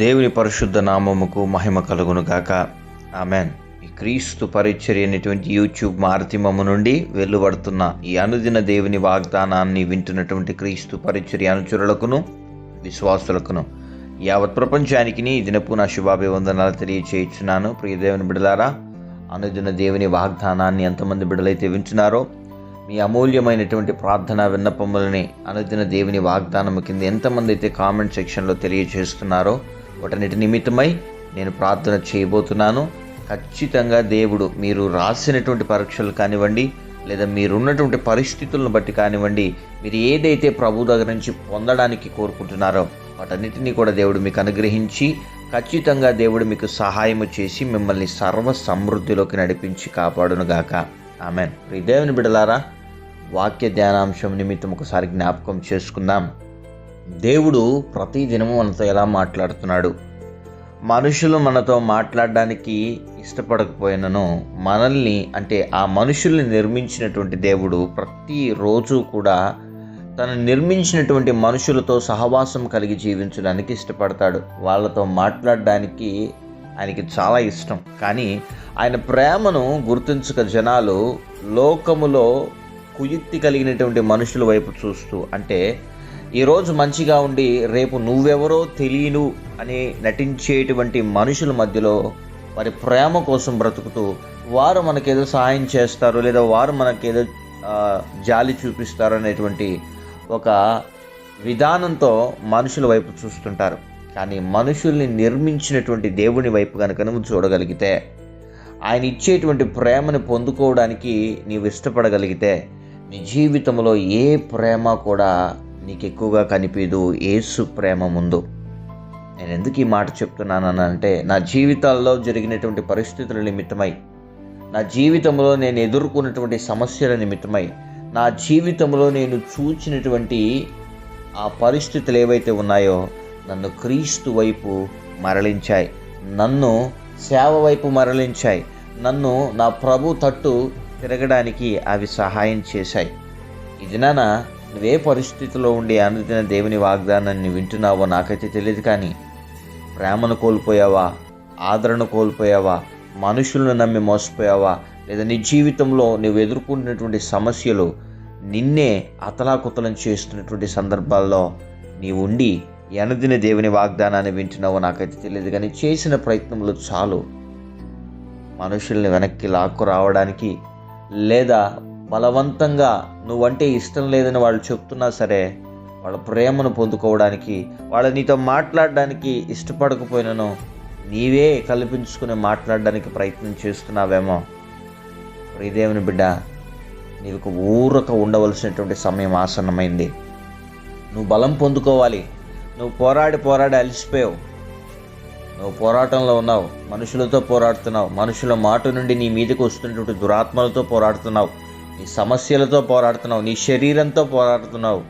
దేవుని పరిశుద్ధ నామముకు మహిమ కలుగును గాక. ఆమెన్. ఈ క్రీస్తు పరిచర్య అనేటువంటి యూట్యూబ్ మారుతిమము నుండి వెలువడుతున్న ఈ అనుదిన దేవుని వాగ్దానాన్ని వింటున్నటువంటి క్రీస్తు పరిచర్య అనుచరులకును విశ్వాసులకును యావత్ ప్రపంచానికి ఈ దినపు నా శుభాభివందనాలు తెలియచేయుచున్నాను. ప్రియ దేవుని బిడలారా అనుదిన దేవుని వాగ్దానాన్ని ఎంతమంది బిడలైతే వింటున్నారో మీ అమూల్యమైనటువంటి ప్రార్థన విన్నపములని అనుదిన దేవుని వాగ్దానము కింద ఎంతమంది అయితే కామెంట్ సెక్షన్లో తెలియజేస్తున్నారో వాటన్నిటి నిమిత్తమై నేను ప్రార్థన చేయబోతున్నాను. ఖచ్చితంగా దేవుడు మీరు రాసినటువంటి పరీక్షలు కానివ్వండి లేదా మీరున్నటువంటి పరిస్థితులను బట్టి కానివ్వండి మీరు ఏదైతే ప్రభు దగ్గర నుంచి పొందడానికి కోరుకుంటున్నారో వాటన్నిటినీ కూడా దేవుడు మీకు అనుగ్రహించి ఖచ్చితంగా దేవుడు మీకు సహాయము చేసి మిమ్మల్ని సర్వ సమృద్ధిలోకి నడిపించి కాపాడునుగాక. ఆమెన్. దేవుని బిడలారా వాక్య ధ్యానాంశం నిమిత్తం ఒకసారి జ్ఞాపకం చేసుకుందాం. దేవుడు ప్రతి దినము మనతో ఎలా మాట్లాడుతున్నాడు? మనుషులు మనతో మాట్లాడడానికి ఇష్టపడకపోయినను మనల్ని అంటే ఆ మనుషుల్ని నిర్మించినటువంటి దేవుడు ప్రతిరోజు కూడా తను నిర్మించినటువంటి మనుషులతో సహవాసం కలిగి జీవించడానికి ఇష్టపడతాడు. వాళ్ళతో మాట్లాడడానికి ఆయనకి చాలా ఇష్టం. కానీ ఆయన ప్రేమను గుర్తించక జనాలు లోకములో కుయుక్తి కలిగినటువంటి మనుషుల వైపు చూస్తూ అంటే ఈరోజు మంచిగా ఉండి రేపు నువ్వెవరో తెలియను అని నటించేటువంటి మనుషుల మధ్యలో వారి ప్రేమ కోసం బ్రతుకుతూ వారు మనకేదో సహాయం చేస్తారు లేదా వారు మనకేదో జాలి చూపిస్తారు అనేటువంటి ఒక విధానంతో మనుషుల వైపు చూస్తుంటారు. కానీ మనుషుల్ని నిర్మించినటువంటి దేవుని వైపు కనుక నువ్వు చూడగలిగితే ఆయన ఇచ్చేటువంటి ప్రేమను పొందుకోవడానికి నీవు ఇష్టపడగలిగితే నీ జీవితంలో ఏ ప్రేమ కూడా నీకు ఎక్కువగా కనిపించదు ఏసు ప్రేమ ముందు. నేను ఎందుకు ఈ మాట చెప్తున్నాను అంటే నా జీవితాల్లో జరిగినటువంటి పరిస్థితుల నిమిత్తమై నా జీవితంలో నేను ఎదుర్కొన్నటువంటి సమస్యల నిమిత్తమై నా జీవితంలో నేను చూచినటువంటి ఆ పరిస్థితులు ఏవైతే ఉన్నాయో నన్ను క్రీస్తు వైపు మరలించాయి. నన్ను సేవ వైపు మరలించాయి. నన్ను నా ప్రభు తట్టు తిరగడానికి అవి సహాయం చేశాయి. ఇది నానా నువ్వే పరిస్థితిలో ఉండి అనుదిన దేవుని వాగ్దానాన్ని వింటున్నావో నాకైతే తెలియదు కానీ ప్రేమను కోల్పోయావా? ఆదరణ కోల్పోయావా? మనుషులను నమ్మి మోసపోయావా? లేదా నీ జీవితంలో నువ్వు ఎదుర్కొంటున్నటువంటి సమస్యలు నిన్నే అతలాకుతలం చేస్తున్నటువంటి సందర్భాల్లో నీవు ఉండి అనుదిన దేవుని వాగ్దానాన్ని వింటున్నావో నాకైతే తెలియదు కానీ చేసిన ప్రయత్నములు చాలు. మనుషుల్ని వెనక్కి లాక్కు రావడానికి లేదా బలవంతంగా నువ్వంటే ఇష్టం లేదని వాళ్ళు చెప్తున్నా సరే వాళ్ళ ప్రేమను పొందుకోవడానికి వాళ్ళ నీతో మాట్లాడడానికి ఇష్టపడకపోయినను నీవే కల్పించుకుని మాట్లాడడానికి ప్రయత్నం చేస్తున్నావేమో. ప్రియదేవుని బిడ్డ నీకు ఊరక ఉండవలసినటువంటి సమయం ఆసన్నమైంది. నువ్వు బలం పొందుకోవాలి. నువ్వు పోరాడి పోరాడి అలసిపోయావు. నువ్వు పోరాటంలో ఉన్నావు. మనుషులతో పోరాడుతున్నావు. మనుషుల మాట నుండి నీ మీదకి వస్తున్నటువంటి దురాత్మలతో పోరాడుతున్నావు. నీ సమస్యలతో పోరాడుతున్నావు నీ శరీరంతో పోరాడుతున్నావు.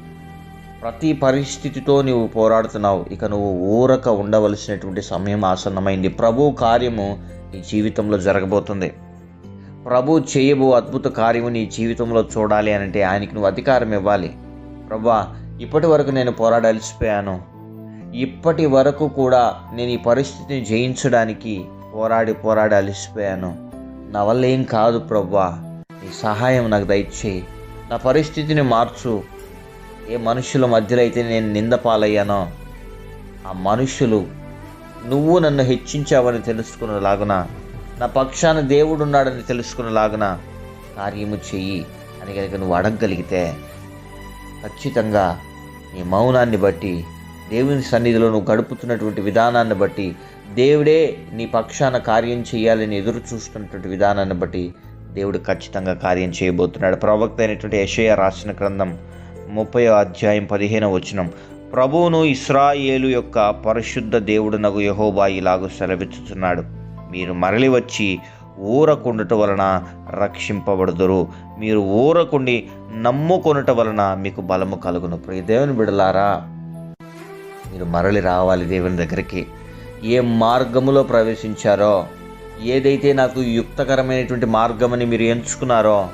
ప్రతి పరిస్థితితో నువ్వు పోరాడుతున్నావు. ఇక నువ్వు ఊరక ఉండవలసినటువంటి సమయం ఆసన్నమైంది. ప్రభు కార్యము నీ జీవితంలో జరగబోతుంది. ప్రభు చేయబో అద్భుత కార్యము నీ జీవితంలో చూడాలి అనంటే అంటే ఆయనకి నువ్వు అధికారం ఇవ్వాలి. ప్రభా ఇప్పటి వరకు నేను పోరాడలిసిపోయాను. ఇప్పటి వరకు కూడా నేను ఈ పరిస్థితిని జయించడానికి పోరాడి పోరాడి అలసిపోయాను నా వల్ల ఏం కాదు ప్రభా. నీ సహాయం నాకు దయచేయి. నా పరిస్థితిని మార్చు. ఏ మనుషుల మధ్యలో అయితే నేను నిందపాలయ్యానో ఆ మనుషులు నువ్వు నన్ను హెచ్చించావని తెలుసుకున్నలాగున నా పక్షాన దేవుడు ఉన్నాడని తెలుసుకున్నలాగున కార్యము చెయ్యి అని కనుక నువ్వు అడగగలిగితే ఖచ్చితంగా నీ మౌనాన్ని బట్టి దేవుని సన్నిధిలో నువ్వు గడుపుతున్నటువంటి విధానాన్ని బట్టి దేవుడే నీ పక్షాన కార్యం చేయాలని ఎదురు చూస్తున్నటువంటి విధానాన్ని బట్టి దేవుడు ఖచ్చితంగా కార్యం చేయబోతున్నాడు. ప్రవక్త అయినటువంటి యషయ రాసిన గ్రంథం ముప్పై అధ్యాయం పదిహేను వచనం. ప్రభువును ఇస్రాయేలు యొక్క పరిశుద్ధ దేవుడు నగు యహోబా ఇలాగూ సెలవిచ్చుచున్నాడు. మీరు మరలి వచ్చి ఊరకుండుట వలన రక్షింపబడుదురు. మీరు ఊరకుండి నమ్ముకొనుట వలన మీకు బలము కలుగును. ప్రియ దేవుని బిడలారా మీరు మరలి రావాలి దేవుని దగ్గరికి. ఏ మార్గములో ప్రవేశించారో ఏదైతే నాకు యుక్తకరమైనటువంటి మార్గమని మీరు ఎంచుకున్నారో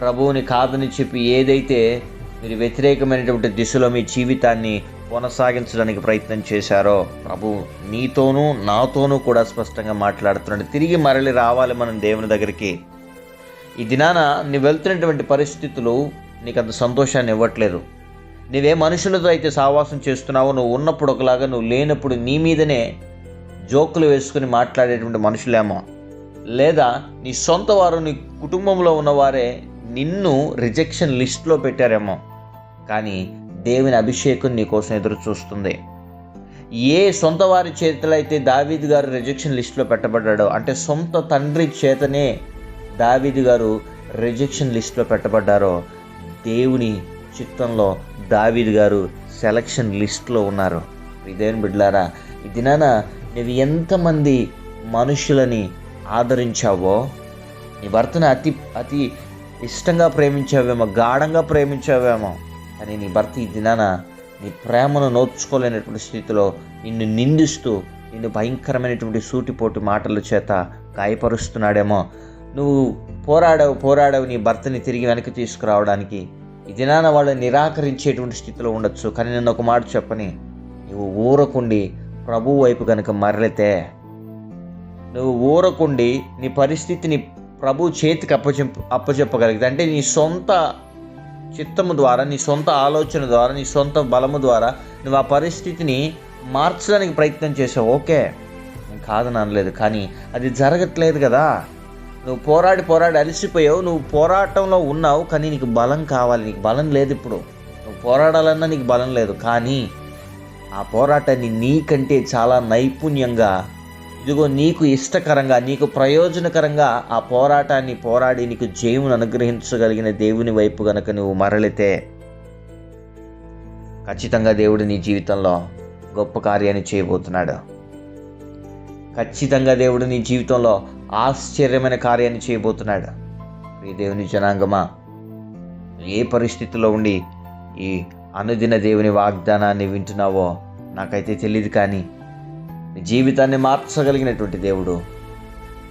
ప్రభువుని కాదని చెప్పి ఏదైతే మీరు వ్యతిరేకమైనటువంటి దిశలో మీ జీవితాన్ని కొనసాగించడానికి ప్రయత్నం చేశారో ప్రభు నీతోనూ నాతోనూ కూడా స్పష్టంగా మాట్లాడుతున్నాడు. తిరిగి మరలి రావాలి మనం దేవుని దగ్గరికి. ఈ దినాన నువ్వు వెళ్తున్నటువంటి పరిస్థితులు నీకు అంత సంతోషాన్ని ఇవ్వట్లేదు. నీవే మనుషులతో అయితే సావాసం చేస్తున్నావో. నువ్వు ఉన్నప్పుడు ఒకలాగా నువ్వు లేనప్పుడు నీ మీదనే జోకులు వేసుకుని మాట్లాడేటువంటి మనుషులేమో. లేదా నీ సొంత వారు నీ కుటుంబంలో ఉన్నవారే నిన్ను రిజెక్షన్ లిస్ట్లో పెట్టారేమో. కానీ దేవుని అభిషేకం నీ కోసం ఎదురు చూస్తుంది. ఏ సొంత వారి చేతిలో అయితే దావీద్ గారు రిజెక్షన్ లిస్ట్లో పెట్టబడ్డాడో అంటే సొంత తండ్రి చేతనే దావీద్ గారు రిజెక్షన్ లిస్ట్లో పెట్టబడ్డారో దేవుని చిత్తంలో దావీద్ గారు సెలక్షన్ లిస్ట్లో ఉన్నారు. ఇదేం బిడ్లారా ఈ దినాన నువ్వు ఎంతమంది మనుషులని ఆదరించావో నీ భర్తను అతి అతి ఇష్టంగా ప్రేమించావేమో గాఢంగా ప్రేమించావేమో కానీ నీ భర్త ఈ దినాన నీ ప్రేమను నోచుకోలేనటువంటి స్థితిలో నిన్ను నిందిస్తూ నిన్ను భయంకరమైనటువంటి సూటిపోటు మాటల చేత గాయపరుస్తున్నాడేమో. నువ్వు పోరాడావు పోరాడావు నీ భర్తని తిరిగి వెనక్కి తీసుకురావడానికి. ఈ దినాన వాళ్ళు నిరాకరించేటువంటి స్థితిలో ఉండొచ్చు కానీ నేను ఒక మాట చెప్పని నువ్వు ఊరకుండి ప్రభు వైపు కనుక మరలితే నువ్వు ఊరకుండి నీ పరిస్థితిని ప్రభు చేతికి అప్పచెప్ప అప్పచెప్పగలిగితే అంటే నీ సొంత చిత్తము ద్వారా నీ సొంత ఆలోచన ద్వారా నీ సొంత బలము ద్వారా నువ్వు ఆ పరిస్థితిని మార్చడానికి ప్రయత్నం చేసావు. ఓకే. నేను కాదని అనలేదు కానీ అది జరగట్లేదు కదా. నువ్వు పోరాడి పోరాడి అలసిపోయావు నువ్వు పోరాటంలో ఉన్నావు కానీ నీకు బలం కావాలి నీకు బలం లేదు ఇప్పుడు. నువ్వు పోరాడాలన్నా నీకు బలం లేదు కానీ ఆ పోరాటాన్ని నీకంటే చాలా నైపుణ్యంగా ఇదిగో నీకు ఇష్టకరంగా నీకు ప్రయోజనకరంగా ఆ పోరాటాన్ని పోరాడి నీకు జయమును అనుగ్రహించగలిగిన దేవుని వైపు గనక నువ్వు మరలితే ఖచ్చితంగా దేవుడు నీ జీవితంలో గొప్ప కార్యాన్ని చేయబోతున్నాడు. ఖచ్చితంగా దేవుడు నీ జీవితంలో ఆశ్చర్యమైన కార్యాన్ని చేయబోతున్నాడు. ఈ దేవుని జనాంగమా ఏ పరిస్థితిలో ఉండి ఈ అనుదిన దేవుని వాగ్దానాన్ని వింటున్నావో నాకైతే తెలియదు కానీ నీ జీవితాన్ని మార్చగలిగినటువంటి దేవుడు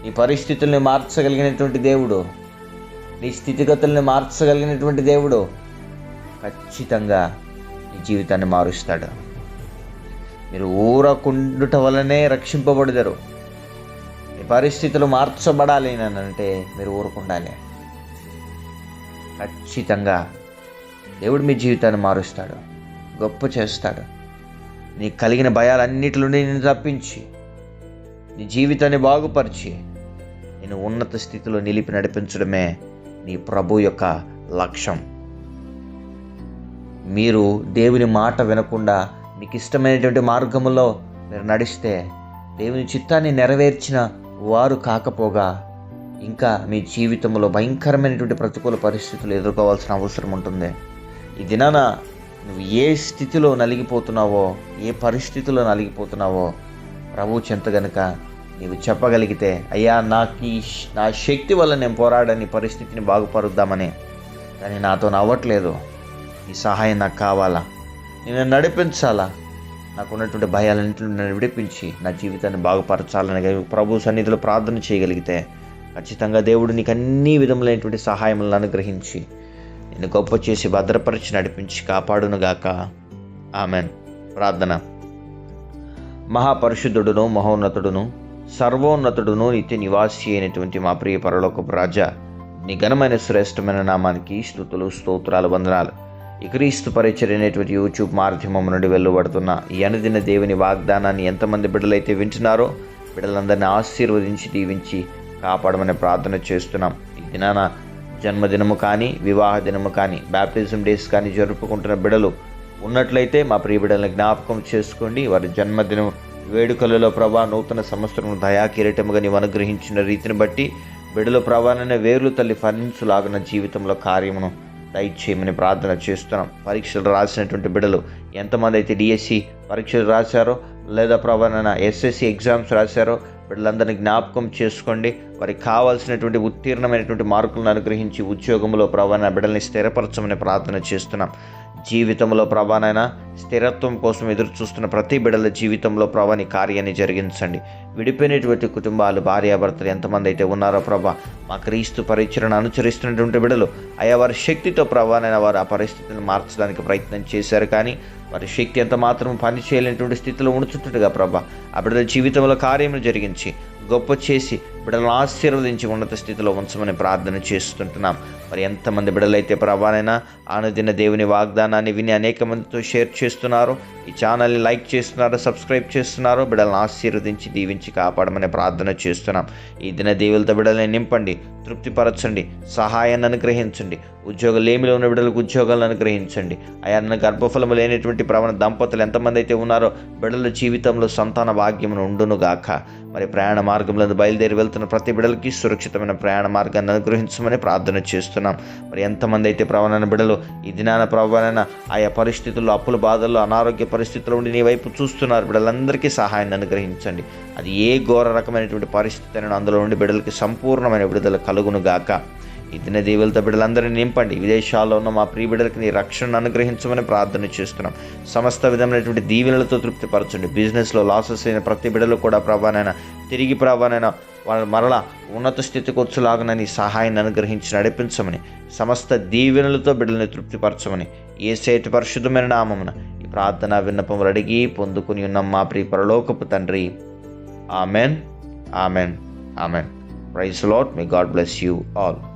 నీ పరిస్థితుల్ని మార్చగలిగినటువంటి దేవుడు నీ స్థితిగతుల్ని మార్చగలిగినటువంటి దేవుడు ఖచ్చితంగా నీ జీవితాన్ని మారుస్తాడు. మీరు ఊరకుండుట వలనే రక్షింపబడతారు. మీ పరిస్థితులు మార్చబడాలి అని అంటే మీరు ఊరుకుండాలి. ఖచ్చితంగా దేవుడు మీ జీవితాన్ని మారుస్తాడు. గొప్ప చేస్తాడు. నీకు కలిగిన భయాలన్నిటి నుండి నేను తప్పించి నీ జీవితాన్ని బాగుపరిచి నేను ఉన్నత స్థితిలో నిలిపి నడిపించడమే నీ ప్రభు యొక్క లక్ష్యం. మీరు దేవుని మాట వినకుండా మీకు ఇష్టమైనటువంటి మార్గంలో మీరు నడిస్తే దేవుని చిత్తాన్ని నెరవేర్చిన వారు కాకపోగా ఇంకా మీ జీవితంలో భయంకరమైనటువంటి ప్రతికూల పరిస్థితులు ఎదుర్కోవాల్సిన అవసరం ఉంటుంది. ఈ దినాన నువ్వు ఏ స్థితిలో నలిగిపోతున్నావో ఏ పరిస్థితిలో నలిగిపోతున్నావో ప్రభు చెంత గనుక నీవు చెప్పగలిగితే అయ్యా నాకు ఈ నా శక్తి వల్ల నేను పోరాడని పరిస్థితిని బాగుపరుద్దామని. కానీ నాతో నవ్వట్లేదు. ఈ సహాయం నాకు కావాలా? నేను నడిపించాలా? నాకు ఉన్నటువంటి భయాలన్నింటిని నన్ను విడిపించి నా జీవితాన్ని బాగుపరచాలని ప్రభు సన్నిధిలో ప్రార్థన చేయగలిగితే ఖచ్చితంగా దేవుడు నీకు అన్ని విధములైనటువంటి సహాయములను అనుగ్రహించి నిన్ను గొప్ప చేసి భద్రపరిచి నడిపించి కాపాడునుగాక. ఆమెన్. ప్రార్థన. మహాపరిశుద్ధుడును మహోన్నతుడును సర్వోన్నతుడును నిత్య నివాసి అయినటువంటి మా ప్రియ పరలోకపు రాజా నీ ఘనమైన శ్రేష్టమైన నామానికి స్థుతులు స్తోత్రాలు వందనాలు. ఇక్రీస్తు క్రీస్తు అనేటువంటి యూట్యూబ్ మాధ్యమం నుండి వెళ్ళబడుతున్న ఈ అనుదిన దేవుని వాగ్దానాన్ని ఎంతమంది బిడ్డలైతే వింటున్నారో బిడ్డలందరినీ ఆశీర్వదించి దీవించి కాపాడమని ప్రార్థన చేస్తున్నాం. ఈ దినాన జన్మదినము కానీ వివాహ దినము కానీ బ్యాప్టిజం డేస్ కానీ జరుపుకుంటున్న బిడలు ఉన్నట్లయితే మా ప్రియ బిడ్డలను జ్ఞాపకం చేసుకోండి. వారి జన్మదినం వేడుకలలో ప్రభా నూతన సంవత్సరం దయాకిరీటముగా నీవు అనుగ్రహించిన రీతిని బట్టి బిడల ప్రభాననే వేర్లు తల్లి ఫలించులాగిన జీవితంలో కార్యమును దయచేయమని ప్రార్థన చేస్తున్నాం. పరీక్షలు రాసినటువంటి బిడలు ఎంతమంది అయితే డిఎస్సి పరీక్షలు రాశారో లేదా ప్రభాన ఎస్ఎస్సి ఎగ్జామ్స్ రాశారో బిడ్డలందరినీ జ్ఞాపకం చేసుకోండి. వారికి కావాల్సినటువంటి ఉత్తీర్ణమైనటువంటి మార్కులను అనుగ్రహించి ఉద్యోగంలో ప్రవణ బిడ్డల్ని స్థిరపరచమని ప్రార్థన చేస్తున్నాం. జీవితంలో ప్రభానైనా స్థిరత్వం కోసం ఎదురు చూస్తున్న ప్రతి బిడల జీవితంలో ప్రభా నీ కార్యాన్ని జరిగించండి. విడిపోయినటువంటి కుటుంబాలు భార్యాభర్తలు ఎంతమంది అయితే ఉన్నారో ప్రభా మా క్రీస్తు పరిచయను అనుసరిస్తున్నటువంటి బిడలు అయా వారి శక్తితో ప్రభానైనా వారు ఆ పరిస్థితిని మార్చడానికి ప్రయత్నం చేశారు. కానీ వారి శక్తి ఎంత మాత్రం పని చేయలేనటువంటి స్థితిలో ఉంచుతుండగా ప్రభా ఆ బిడ్డల జీవితంలో కార్యములు జరిగించి గొప్ప చేసి బిడ్డలను ఆశీర్వదించి ఉన్నత స్థితిలో ఉంచమని ప్రార్థన చేస్తుంటున్నాం. మరి ఎంతమంది బిడ్డలైతే ప్రభానైనా ఆనుదిన దేవుని వాగ్దానాన్ని విని అనేక మందితో షేర్ చేస్తున్నారు. ఈ ఛానల్ని లైక్ చేస్తున్నారు సబ్స్క్రైబ్ చేస్తున్నారు బిడ్డలను ఆశీర్వదించి దీవించి కాపాడమని ప్రార్థన చేస్తున్నాం. ఈ దిన దేవులతో బిడ్డల్ని నింపండి తృప్తిపరచండి సహాయాన్ని అనుగ్రహించండి ఉద్యోగాలు లేమిలో ఉన్న బిడ్డలకు ఉద్యోగాలను అనుగ్రహించండి. ఆయన గర్భఫలము లేనటువంటి ప్రవణ దంపతులు ఎంతమంది అయితే ఉన్నారో బిడ్డల జీవితంలో సంతాన భాగ్యమును ఉండును గాక. మరి ప్రయాణ మార్గంలో బయలుదేరి వెళ్తున్న ప్రతి బిడ్డలకి సురక్షితమైన ప్రయాణ మార్గాన్ని అనుగ్రహించమని ప్రార్థన చేస్తున్నాం. మరి ఎంతమంది అయితే ప్రవణ బిడ్డలు ఈ దినాన ప్రవణ ఆయా పరిస్థితుల్లో అప్పుల బాధల్లో అనారోగ్య పరిస్థితుల్లో ఉండి నీ వైపు చూస్తున్నారు బిడ్డలందరికీ సహాయాన్ని అనుగ్రహించండి. అది ఏ ఘోర రకమైనటువంటి పరిస్థితి అయినా అందులో ఉండి బిడ్డలకి సంపూర్ణమైన విడుదల కలుగును గాక. ఈ దిన దేవులతో బిడ్డలందరినీ నింపండి. విదేశాల్లో ఉన్న మా ప్రియ బిడ్డలకి నీ రక్షణను అనుగ్రహించమని ప్రార్థన చేస్తున్నాం. సమస్త విధమైనటువంటి దీవెనలతో తృప్తిపరచండి. బిజినెస్లో లాసెస్ అయిన ప్రతి బిడ్డలు కూడా ప్రభానైనా తిరిగి ప్రభానైనా వాళ్ళ మరలా ఉన్నత స్థితికి వచ్చేలాగా నీ సహాయాన్ని అనుగ్రహించి నడిపించమని సమస్త దీవెనలతో బిడ్డల్ని తృప్తిపరచమని ఏ సేటి పరిశుద్ధమైన నామమున ప్రార్థన విన్నపములు అడిగి పొందుకుని ఉన్న మా ప్రియ పరలోకపు తండ్రి. Amen. Amen. Amen. Praise Lord me God bless you all.